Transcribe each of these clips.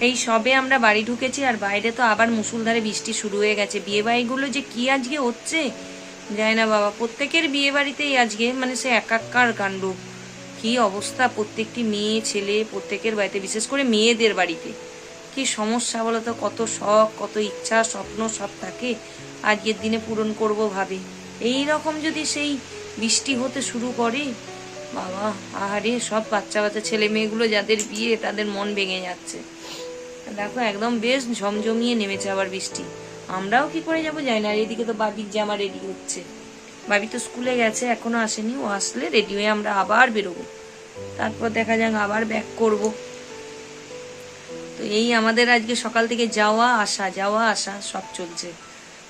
এই সবে আমরা বাড়ি ঢুকেছি আর বাইরে তো আবার মুসুলধারে বৃষ্টি শুরু হয়ে গেছে। বিয়ে বাড়িগুলো যে কি আজকে হচ্ছে? যায় না বাবা, প্রত্যেকের বিয়ে বাড়িতেই আজকে মানে সে একাকার কাণ্ড। কি অবস্থা প্রত্যেকটি মেয়ে, ছেলে, প্রত্যেকের বাড়িতে, বিশেষ করে মেয়েদের বাড়িতে। কি সমস্যা বলো তো, কত শখ, কত ইচ্ছা, স্বপ্ন সব থাকে। আজকের দিনে পূরণ করব ভাবে। এই রকম যদি সেই বৃষ্টি হতে শুরু করে, বাবা, আহারে, সব বাচ্চা বাচ্চা ছেলে মেয়েগুলো যাদের বিয়ে, তাদের মন ভেঙে যাচ্ছে। দেখো, একদম বেশ ঝমঝমিয়ে নেমেছে আবার বৃষ্টি। আমরাও কি করে যাব জানি না, আর এদিকে তো বাবির জামা রেডি হচ্ছে। বাবি তো স্কুলে গেছে, এখনও আসেনি। ও আসলে রেডি হয়ে আমরা আবার বেরোবো। তারপর দেখা যাক, আবার ব্যাক করব। তো এই আমাদের আজকে সকাল থেকে যাওয়া আসা যাওয়া আসা, সব চলছে।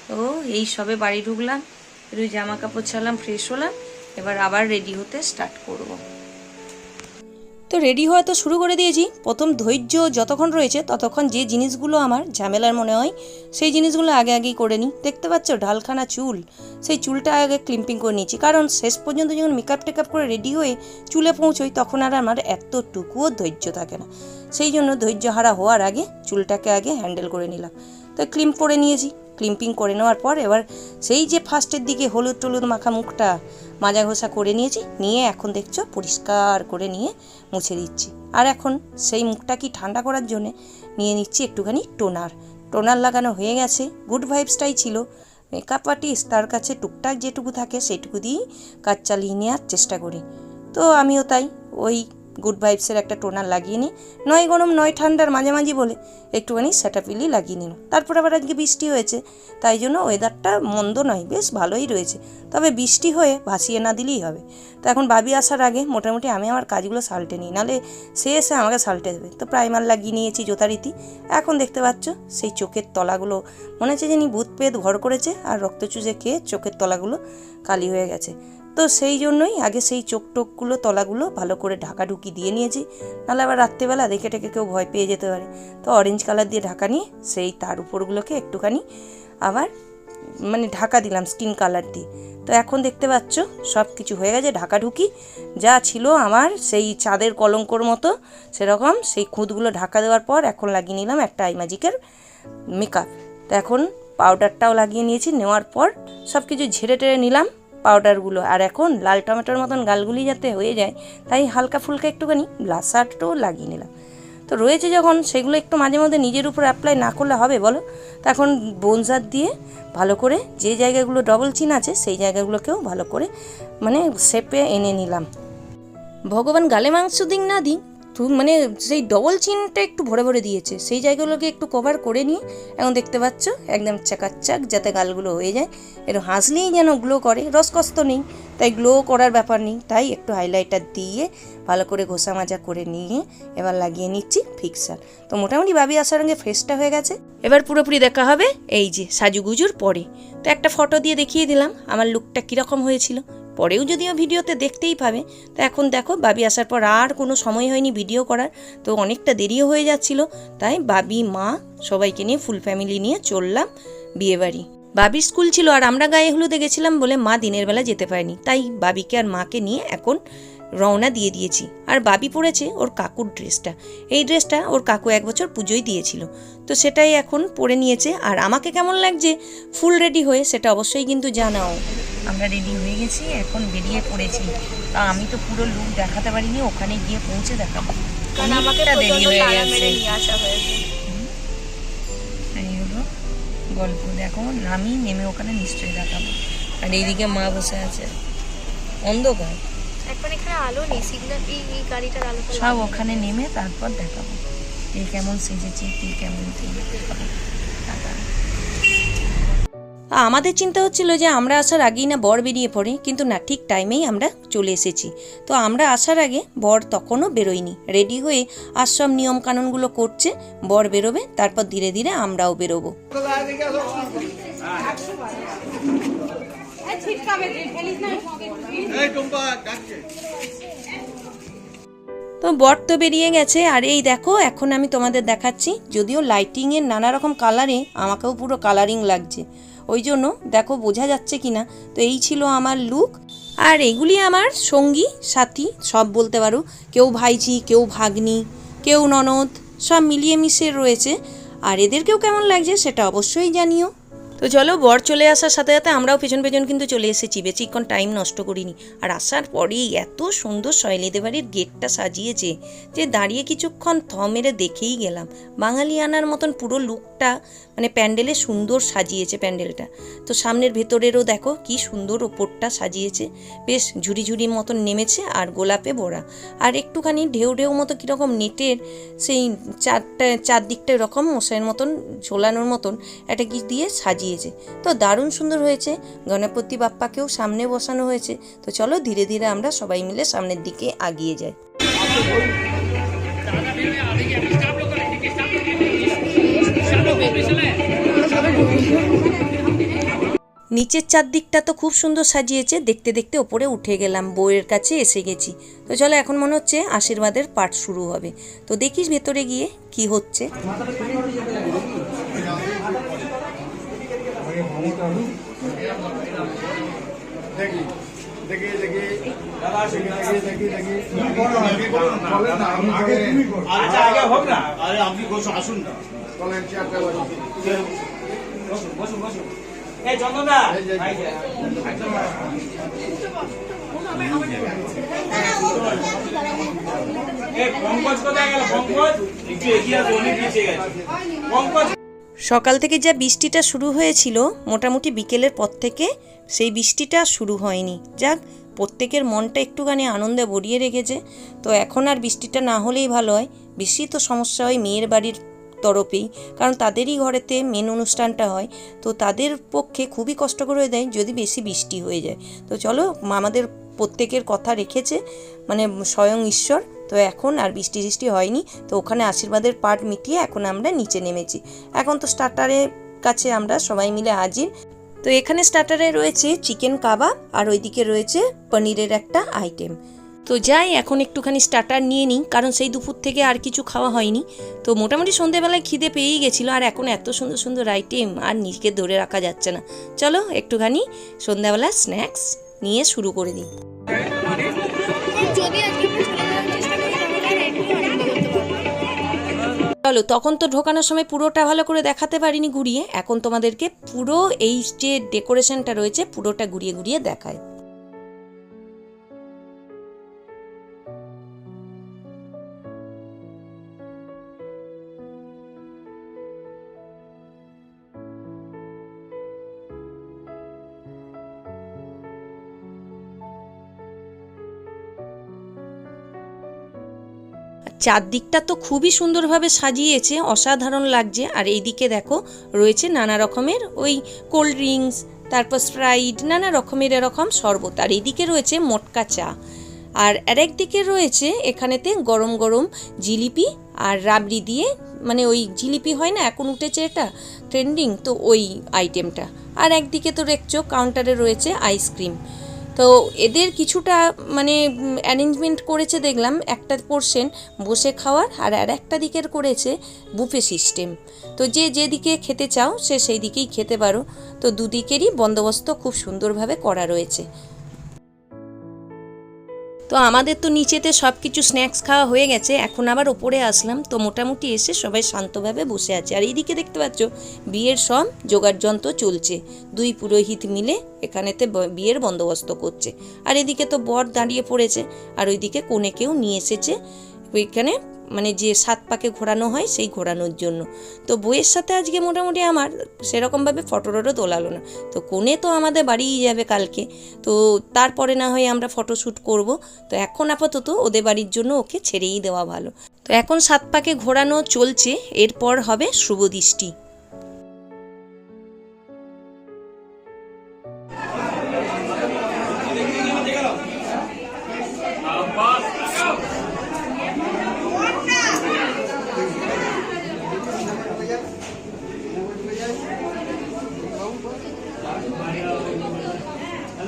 তো এই সবে বাড়ি ঢুকলাম, একটু জামা কাপড় ছাড়লাম ফ্রেশ হলাম। এবার আবার রেডি হতে স্টার্ট করব। তো রেডি হওয়া তো শুরু করে দিয়েছি। প্রথম ধৈর্য যতক্ষণ রয়েছে ততক্ষণ যে জিনিসগুলো আমার ঝামেলার মনে হয়, সেই জিনিসগুলো আগে আগেই করে নিই। দেখতে পাচ্ছ ঢালখানা চুল, সেই চুলটা আগে ক্লিম্পিং করে নিয়েছি। কারণ শেষ পর্যন্ত যখন মেকআপ টেকআপ করে রেডি হয়ে চুলে পৌঁছোই, তখন আর আমার এতটুকুও ধৈর্য থাকে না। সেই জন্য ধৈর্য হারা হওয়ার আগে চুলটাকে আগে হ্যান্ডেল করে নিলাম। তো ক্লিম্প করে নিয়েছি। ক্লিম্পিং করে নেওয়ার পর এবার সেই যে ফার্স্টের দিকে হলুদ টলুদ মাখা মুখটা মাজা ঘষা করে নিয়েছি, নিয়ে এখন দেখছ পরিষ্কার করে নিয়ে মুছে দিচ্ছি। আর এখন সেই মুখটা কি ঠান্ডা করার জন্যে নিয়ে নিচ্ছি একটুখানি টোনার। টোনার লাগানো হয়ে গেছে, গুড ভাইবসটাই ছিল। মেকআপ আর্টিস্ট তার কাছে টুকটাক যেটুকু থাকে সেটুকু দিয়েই কাজ চালিয়ে নেওয়ার চেষ্টা করি। তো আমিও তাই, ওই গুড ভাইবসের একটা টোনার লাগিয়ে নিই নয় গরম, নয় ঠান্ডার মাঝামাঝি বলে একটুখানি স্যাটাপিলি লাগিয়ে নিলাম। তারপর আবার আজকে বৃষ্টি হয়েছে, তাই জন্য ওয়েদারটা মন্দ নয়, বেশ ভালোই রয়েছে। তবে বৃষ্টি হয়ে ভাসিয়ে না দিলেই হবে। তো এখন ভাবি আসার আগে মোটামুটি আমি আমার কাজগুলো সাল্টে নিই, নাহলে সে এসে আমাকে সাল্টে দেবে। তো প্রাইমার লাগিয়ে নিয়েছি যথারীতি। এখন দেখতে পাচ্ছ সেই চোখের তলাগুলো, মনে হচ্ছে যেন ভূত পেত ঘর করেছে আর রক্ত চুষে খেয়ে চোখের তলাগুলো কালি হয়ে গেছে। তো সেই জন্যই আগে সেই চোখ টোকগুলো তলাগুলো ভালো করে ঢাকা ঢুকি দিয়ে নিয়েছি। নাহলে আবার রাত্রেবেলা দেখে টেকে কেউ ভয় পেয়ে যেতে পারে। তো অরেঞ্জ কালার দিয়ে ঢাকা নিয়ে সেই তার উপরগুলোকে একটুখানি আবার মানে ঢাকা দিলাম স্কিন কালার দিয়ে। তো এখন দেখতে পাচ্ছ সব কিছু হয়ে গেছে, ঢাকা ঢুকি। যা ছিল আমার সেই চাঁদের কলঙ্কর মতো, সেরকম সেই খুঁতগুলো ঢাকা দেওয়ার পর এখন লাগিয়ে নিলাম একটা আই আইম্যাজিকের মেকআপ তো এখন পাউডারটাও লাগিয়ে নিয়েছি, নেওয়ার পর সব কিছু ঝেড়ে টেড়ে নিলাম। পাউডারগুলো আর এখন লাল টমেটোর মতন গালগুলি যাতে হয়ে যায়, তাই হালকা ফুলকা একটুখানি ব্লাসারটাও লাগিয়ে নিলাম। তো রয়েছে যখন সেগুলো একটু মাঝে মধ্যে নিজের উপর অ্যাপ্লাই না করলে হবে বলো? তো এখন বোনজার দিয়ে ভালো করে যে জায়গাগুলো ডবল চিন আছে, সেই জায়গাগুলোকেও ভালো করে মানে শেপে এনে নিলাম। ভগবান গালে মাংস দিক না তু- মানে সেই ডবল চিনটা একটু ভরে ভরে দিয়েছে। সেই জায়গাগুলোকে একটু কভার করে নিয়ে এখন দেখতে পাচ্ছ, একদম চাকাচাক যাতে গালগুলো হয়ে যায়। একটু হাসলেই যেন গ্লো করে, রসকস্ত নেই। তাই গ্লো করার ব্যাপার নেই। তাই একটু হাইলাইটার দিয়ে ভালো করে ঘষা মাজা করে নিয়ে এবার লাগিয়ে নিচ্ছি ফিক্সার তো মোটামুটি ভাবি আসার রঙে ফ্রেশটা হয়ে গেছে। এবার পুরোপুরি দেখা হবে এই যে সাজুগুজুর পরে। তো একটা ফটো দিয়ে দেখিয়ে দিলাম, আমার লুকটা কীরকম হয়েছিল। পরেও যদিও ভিডিওতে দেখতেই পাবে, তো এখন দেখো, বাবি আসার পর আর কোনো সময় হয়নি ভিডিও করার, তো অনেকটা দেরিও হয়ে যাচ্ছিল। তাই বাবি, মা সবাইকে নিয়ে ফুল ফ্যামিলি নিয়ে চললাম বিয়েবাড়ি। বাবির স্কুল ছিল আর আমরা গায়ে হলুদে গেছিলাম বলে মা দিনের বেলা যেতে পারেনি। তাই বাবিকে আর মাকে নিয়ে এখন রওনা দিয়ে দিয়েছি। আর বাবি পরেছে ওর কাকুর ড্রেসটা। এই ড্রেসটা ওর কাকু এক বছর পুজোয় দিয়েছিল। তো সেটাই এখন পরে নিয়েছে। আর আমাকে কেমন লাগছে ফুল রেডি হয়ে, সেটা অবশ্যই কিন্তু জানাও। আমরা রেডি হয়ে গেছি এখন বেরিয়ে পড়েছি। তা আমি তো পুরো লুক দেখাতে পারিনি ওখানে গিয়ে পৌঁছে দেখাবো। অনেকটা দেরি হয়ে গেছে। এই হলো গল্প। দেখো নামি নেমে ওখানে নিশ্চয়ই দেখাবো। আর এইদিকে মা বসে আছে। অন্ধকার। এখন এখানে আলো নেই সিগন্যাল এই এই গাড়িটার আলোটা সব ওখানে নেমে তারপর দেখাবো। কে কেমন সেজেছে কে কেমন কি। আমাদের চিন্তা হচ্ছিল যে আমরা আসার আগেই না বর বেরিয়ে পড়ে, কিন্তু না, ঠিক টাইমেই আমরা চলে এসেছি। তো আমরা আসার আগে বর তখনও বেরোয়নি। রেডি হয়ে আর সব নিয়ম কানুনগুলো করছে, বর বেরোবে, তারপর ধীরে ধীরে আমরাও বেরোবো। তো বর তো বেরিয়ে গেছে, আর এই দেখো, এখন আমি তোমাদের দেখাচ্ছি, যদিও লাইটিংয়ের নানা রকম কালারে আমাকেও পুরো কালারিং লাগছে। ওই জন্য দেখো বোঝা যাচ্ছে কি না তো এই ছিল আমার লুক আর এগুলি আমার সঙ্গী, সাথী, সব বলতে পারো। কেউ ভাইজি কেউ ভাগ্নি, কেউ ননদ, সব মিলিয়ে মিশিয়ে রয়েছে। আর এদেরকেও কেমন লাগছে সেটা অবশ্যই জানিও। তো চলো, বর চলে আসার সাথে সাথে আমরাও পেছন পেছন কিন্তু চলে এসেছি। বেশিক্ষণ টাইম নষ্ট করিনি। আর আসার পরেই এত সুন্দর শৈলীদের বাড়ির গেটটা সাজিয়েছে যে দাঁড়িয়ে কিছুক্ষণ থ মেরে দেখেই গেলাম। বাঙালি আনার মতন পুরো লুকটা মানে প্যান্ডেলে সুন্দর সাজিয়েছে প্যান্ডেলটা। তো সামনের ভেতরেরও দেখো কি সুন্দর ওপরটা সাজিয়েছে। বেশ ঝুড়ি ঝুড়ির মতন নেমেছে আর গোলাপে ভরা। আর একটুখানি ঢেউ ঢেউ মতো কীরকম নেটের সেই চারটা, চারদিকটা এরকম মশাইয়ের মতন ঝোলানোর মতন একটা কি দিয়ে সাজিয়েছে তো দারুণ সুন্দর হয়েছে। গণপতি বাপ্পাকেও সামনে বসানো হয়েছে। তো চলো ধীরে ধীরে আমরা সবাই মিলে সামনের দিকে আগিয়ে যাই। নিচের চারদিকটা তো খুব সুন্দর সাজিয়েছে। দেখতে দেখতে ওপরে উঠে গেলাম, বউয়ের কাছে এসে গেছি। তো চলো এখন মনে হচ্ছে আশীর্বাদের পাঠ শুরু হবে। তো দেখিস ভেতরে গিয়ে কি হচ্ছে। দেখি দেখি দেখি দাদা দেখি দেখি দেখি বলেন না আপনি আগে তুমি আচ্ছা আগে হোক না আরে আপনি বসুন আসুন না বলেন চেয়ারটা বসুন বসুন বসুন বসুন এই চন্দনদা এই যে- এই যে। এই পঙ্কজ কোথায় গেল পঙ্কজ একটু এগিয়ে অনেক পিছিয়ে গেছে পঙ্কজ সকাল থেকে যা বৃষ্টিটা শুরু হয়েছিল, মোটামুটি বিকেলের পর থেকে সেই বৃষ্টিটা শুরু হয়নি। যাক, প্রত্যেকের মনটা একটুখানি আনন্দে ভরিয়ে রেখেছে। তো এখন আর বৃষ্টিটা না হলেই ভালো হয়। বেশি তো সমস্যা হয় মেয়ের বাড়ির তরফেই, কারণ তাদেরই ঘরেতে মেন অনুষ্ঠানটা হয়। তো তাদের পক্ষে খুবই কষ্টকর হয়ে দেয় যদি বেশি বৃষ্টি হয়ে যায়। তো চলো, আমাদের প্রত্যেকের কথা রেখেছে মানে স্বয়ং ঈশ্বর। তো এখন আর বৃষ্টি টিষ্টি হয়নি, তো ওখানে আশীর্বাদের পাঠ মিটিয়ে এখন আমরা নিচে নেমেছি। এখন তো স্টার্টারের কাছে আমরা সবাই মিলে হাজির। তো এখানে স্টার্টারে রয়েছে চিকেন কাবাব আর ওইদিকে রয়েছে পনিরের একটা আইটেম তো যাই, এখন একটুখানি স্টার্টার নিয়ে নিই, কারণ সেই দুপুর থেকে আর কিছু খাওয়া হয়নি। তো মোটামুটি সন্ধেবেলায় খিদে পেয়েই গেছিল, আর এখন এত সুন্দর সুন্দর আইটেম আর নিজেকে ধরে রাখা যাচ্ছে না। চলো একটুখানি সন্ধ্যাবেলা স্ন্যাক্স নিয়ে শুরু করে দিই। চলো তখন তো ঢোকানোর সময় পুরোটা ভালো করে দেখাতে পারিনি ঘুরিয়ে এখন তোমাদেরকে পুরো এই যে ডেকোরেশনটা রয়েছে, পুরোটা ঘুরিয়ে ঘুরিয়ে দেখায়। চারদিকটা তো খুবই সুন্দরভাবে সাজিয়েছে, অসাধারণ লাগছে। আর এইদিকে দেখো, রয়েছে নানা রকমের ওই কোল্ড ড্রিঙ্কস, তারপর স্প্রাইট, নানা রকমের এরকম শরবত। আর এইদিকে রয়েছে মোটকা চা। আর আরেক দিকে রয়েছে এখানেতে গরম গরম জিলিপি আর রাবড়ি দিয়ে মানে ওই জিলিপি হয় না, এখন উঠেছে এটা ট্রেন্ডিং তো ওই আইটেমটা আর একদিকে তো দেখছ কাউন্টারে রয়েছে আইসক্রিম তো এদের কিছুটা মানে অ্যারেঞ্জমেন্ট করেছে দেখলাম একটা পোর্শন বসে খাওয়ার আর আর একটা দিকের করেছে বুফে সিস্টেম তো যে যেদিকে খেতে চাও সে সেই দিকেই খেতে পারো। তো দুদিকেরই বন্দোবস্ত খুব সুন্দরভাবে করা রয়েছে। তো আমাদের তো নিচেতে সব কিছু স্ন্যাক্স খাওয়া হয়ে গেছে, এখন আবার ওপরে আসলাম। তো মোটামুটি এসে সবাই শান্তভাবে বসে আছে। আর এইদিকে দেখতে পাচ্ছ, বিয়ের সব জোগাড় যন্ত্র চলছে। দুই পুরোহিত মিলে এখানেতে বিয়ের বন্দোবস্ত করছে। আর এদিকে তো বর দাঁড়িয়ে পড়েছে, আর ওইদিকে কনেকেও নিয়ে এসেছে। ওইখানে মানে যে সাত পাকে ঘোরানো হয় সেই ঘোরানোর জন্য। তো বইয়ের সাথে আজকে মোটামুটি আমার সেরকমভাবে ফটোরও তোলালো না। তো কোণে তো আমাদের বাড়িই যাবে কালকে। তো তারপরে না হয় আমরা ফটোশ্যুট করব। তো এখন আপাতত ওদের বাড়ির জন্য ওকে ছেড়েই দেওয়া ভালো। তো এখন সাত পাকে ঘোরানো চলছে। এরপর হবে শুভ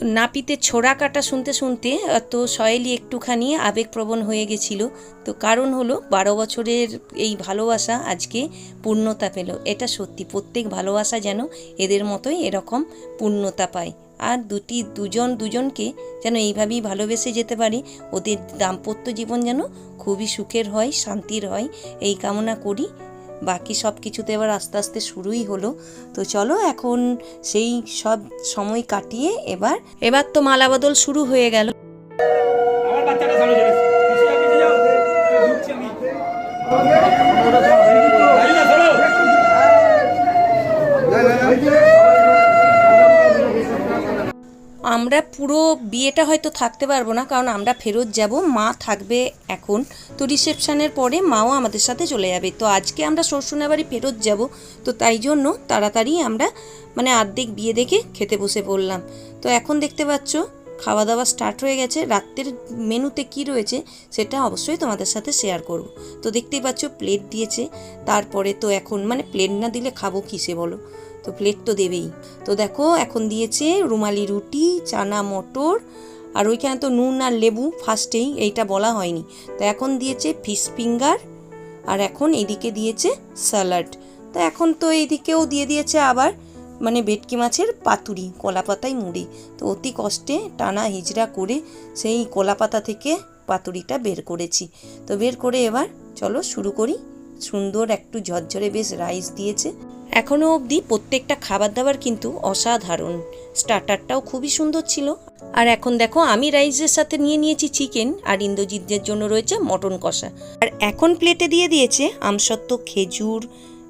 তো নাপিতে ছোড়া কাটা শুনতে শুনতে তো সয়েলি একটুখানি আবেগপ্রবণ হয়ে গেছিল। তো কারণ হলো, বারো বছরের এই ভালোবাসা আজকে পূর্ণতা পেল। এটা সত্যি, প্রত্যেক ভালোবাসা যেন এদের মতোই এরকম পূর্ণতা পায়। আর দুটি, দুজন, দুজনকে যেন এইভাবেই ভালোবেসে যেতে পারে, ওদের দাম্পত্য জীবন যেন খুবই সুখের হয়, শান্তির হয়, এই কামনা করি। বাকি সব কিছুতে এবার আস্তে আস্তে শুরুই হলো তো চলো এখন সেই সব সময় কাটিয়ে এবার এবার তো মালা বদল শুরু হয়ে গেল আমার আমরা পুরো বিয়েটা হয়তো থাকতে পারব না, কারণ আমরা ফেরত যাব, মা থাকবে এখন। তো রিসেপশনের পরে মাও আমাদের সাথে চলে যাবে। তো আজকে আমরা শ্বশুরনা বাড়ি ফেরত যাব, তো তাই জন্য তাড়াতাড়ি আমরা মানে অর্ধেক বিয়ে দেখে খেতে বসে পড়লাম। তো এখন দেখতে পাচ্ছ খাওয়া দাওয়া স্টার্ট হয়ে গেছে। রাত্রের মেনুতে কি রয়েছে সেটা অবশ্যই তোমাদের সাথে শেয়ার করব। তো দেখতেই পাচ্ছ প্লেট দিয়েছে। তারপরে তো এখন মানে প্লেট না দিলে খাব কিসে বলো? তো প্লেট তো দেবেই। তো দেখো, এখন দিয়েছে রুমালি রুটি, চানা মটর, আর ওইখানে তো নুন আর লেবু ফার্স্টেই এইটা বলা হয়নি। তো এখন দিয়েছে ফিশ ফিঙ্গার আর এখন এদিকে দিয়েছে স্যালাড তো এখন তো এইদিকেও দিয়ে দিয়েছে আবার মানে ভেটকি মাছের পাতুরি, কলা পাতায় মুড়ি। তো অতি কষ্টে টানা হিজড়া করে সেই কলা পাতা থেকে পাতুরিটা বের করেছি। তো বের করে এবার চলো শুরু করি। সুন্দর একটু ঝরঝরে বেশ রাইস দিয়েছে। এখনও অবধি প্রত্যেকটা খাবার দাবার কিন্তু অসাধারণ। স্টার্টারটাও খুবই সুন্দর ছিল। আর এখন দেখো, আমি রাইসের সাথে নিয়ে নিয়েছি চিকেন আর ইন্দ্রজিৎদের জন্য রয়েছে মটন কষা। আর এখন প্লেটে দিয়ে দিয়েছে আমসত্ত্ব, খেজুর,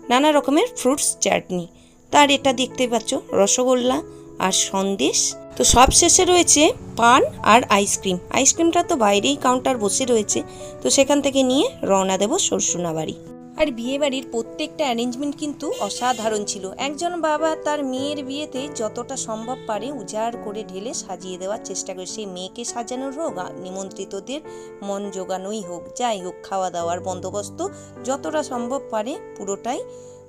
নানা রকমের ফ্রুটস, চাটনি। তার এটা দেখতে পাচ্ছ, রসগোল্লা আর সন্দেশ। তো সব শেষে রয়েছে পান আর আইসক্রিম। আইসক্রিমটা তো বাইরেই কাউন্টার বসে রয়েছে। তো সেখান থেকে নিয়ে রওনা দেবো সরসুনা বাড়ি আর বিয়ে বাড়ির প্রত্যেকটা অ্যারেঞ্জমেন্ট কিন্তু অসাধারণ ছিল। একজন বাবা তার মেয়ের বিয়েতে যতটা সম্ভব পারে উজাড় করে ঢেলে সাজিয়ে দেওয়ার চেষ্টা করে। সেই মেয়েকে সাজানোর হোক নিমন্ত্রিতদের মন জোগানোই হোক, যাই হোক, খাওয়া দাওয়ার বন্দোবস্ত যতটা সম্ভব পারে পুরোটাই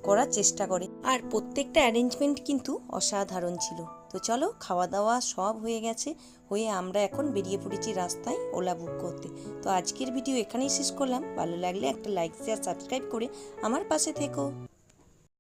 করার চেষ্টা করে। আর প্রত্যেকটা অ্যারেঞ্জমেন্ট কিন্তু অসাধারণ ছিল। তো চলো খাওয়া দাওয়া সব হয়ে গেছে, হয়ে আমরা এখন বেরিয়ে পড়েছি রাস্তায় ওলা বুক করতে। তো আজকের ভিডিও এখানেই শেষ করলাম। ভালো লাগলে একটা লাইক শেয়ার সাবস্ক্রাইব করে আমার পাশে থেকো।